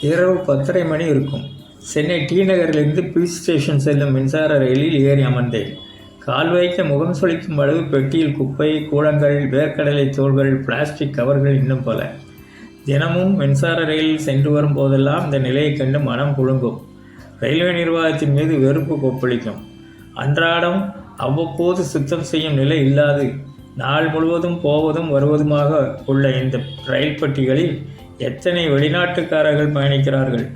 இரவு பத்தரை மணி இருக்கும். சென்னை டி நகரிலிருந்து பீச் ஸ்டேஷன் செல்லும் மின்சார ரயிலில் ஏறி அமர்ந்தேன். கால் வைக்க முகம் சொலிக்கும் அளவு பெட்டியில் குப்பை கூளங்கள் வேர்க்கடலை தோள்கள் பிளாஸ்டிக் கவர்கள் இன்னும் பல. தினமும் மின்சார ரயிலில் சென்று வரும் போதெல்லாம் இந்த நிலையை கண்டு மனம் குழுங்கும் ரயில்வே நிர்வாகத்தின் மீது வெறுப்பு கொப்பளிக்கும். அன்றாடம் அவ்வப்போது சுத்தம் செய்யும் நிலை இல்லாது நாள் முழுவதும் போவதும் வருவதுமாக உள்ள இந்த ரயில் பெட்டிகளில் எத்தனை வெளிநாட்டுக்காரர்கள் பயணிக்கிறார்கள்?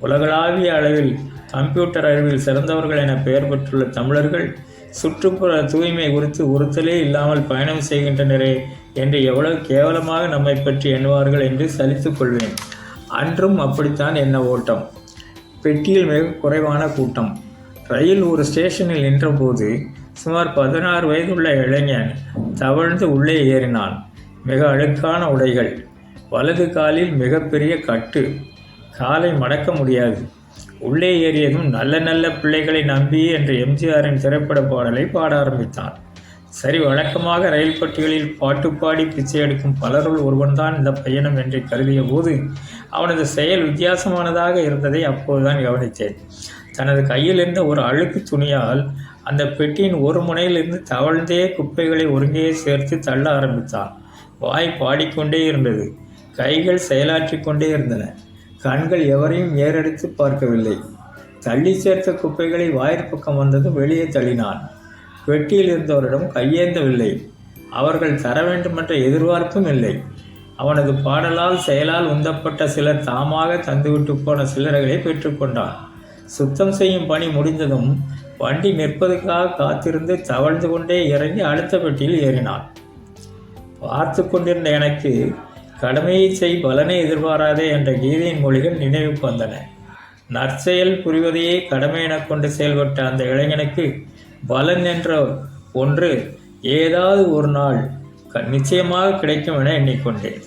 உலகளாவிய அளவில் கம்ப்யூட்டர் அறிவில் சிறந்தவர்கள் என பெயர் பெற்றுள்ள தமிழர்கள் சுற்றுப்புற தூய்மை குறித்து உறுத்தலே இல்லாமல் பயணம் செய்கின்றனரே என்று எவ்வளவு கேவலமாக நம்மை பற்றி எண்ணுவார்கள் என்று சலித்துக் கொள்வேன். அன்றும் அப்படித்தான் என்ன ஓட்டம்? பெட்டியில் மிக குறைவான கூட்டம். ரயில் ஒரு ஸ்டேஷனில் நின்றபோது சுமார் பதினாறு வயதுள்ள இளைஞன் தவழ்ந்து உள்ளே ஏறினான். மிக அழுக்கான உடைகள். வலது காலில் மிகப்பெரிய கட்டு. காலை மடக்க முடியாது. உள்ளே ஏறியதும் நல்ல நல்ல பிள்ளைகளை நம்பி என்ற எம்ஜிஆரின் திரைப்பட பாடலை பாட ஆரம்பித்தான். சரி வழக்கமாக ரயில் பட்டிகளில் பாட்டு பாடி பிச்சை எடுக்கும் பலருள் ஒருவன்தான் இந்த பயணம் என்று கருதிய போது அவனது செயல் வித்தியாசமானதாக இருந்ததை அப்போதுதான் கவனித்தேன். தனது கையில் இருந்த ஒரு அழுக்கு துணியால் அந்த பெட்டியின் ஒரு முனையிலிருந்து தவழ்ந்தே குப்பைகளை ஒருங்கே சேர்த்து தள்ள ஆரம்பித்தான். வாய் பாடிக்கொண்டே இருந்தது. கைகள் செயலாற்றி கொண்டே இருந்தன. கண்கள் எவரையும் ஏறெடுத்து பார்க்கவில்லை. தள்ளி சேர்த்த குப்பைகளை வாயிற்பக்கம் வந்ததும் வெளியே தள்ளினான். பெட்டியில் இருந்தவரிடம் கையேந்தவில்லை. அவர்கள் தர வேண்டுமென்ற எதிர்பார்ப்பும் இல்லை. அவனது பாடலால் செயலால் உந்தப்பட்ட சிலர் தாமாக தந்துவிட்டு போன சில்லறைகளை பெற்றுக்கொண்டான் சுத்தம் செய்யும் பணி முடிந்ததும் வண்டி நிற்பதற்காக காத்திருந்து தவழ்ந்து கொண்டே இறங்கி அடுத்த பெட்டியில் ஏறினான். பார்த்து கொண்டிருந்த எனக்கு கடமையை செய் பலனை எதிர்பாராதே என்ற கீதையின் மொழிகள் நினைவுக்கு வந்தன. நற்செயல் புரிவதையே கடமை எனக் கொண்டு செயல்பட்ட அந்த இளைஞனுக்கு பலன் என்ற ஒன்று ஏதாவது ஒரு நாள் க- நிச்சயமாக கிடைக்கும் என எண்ணிக்கொண்டேன்.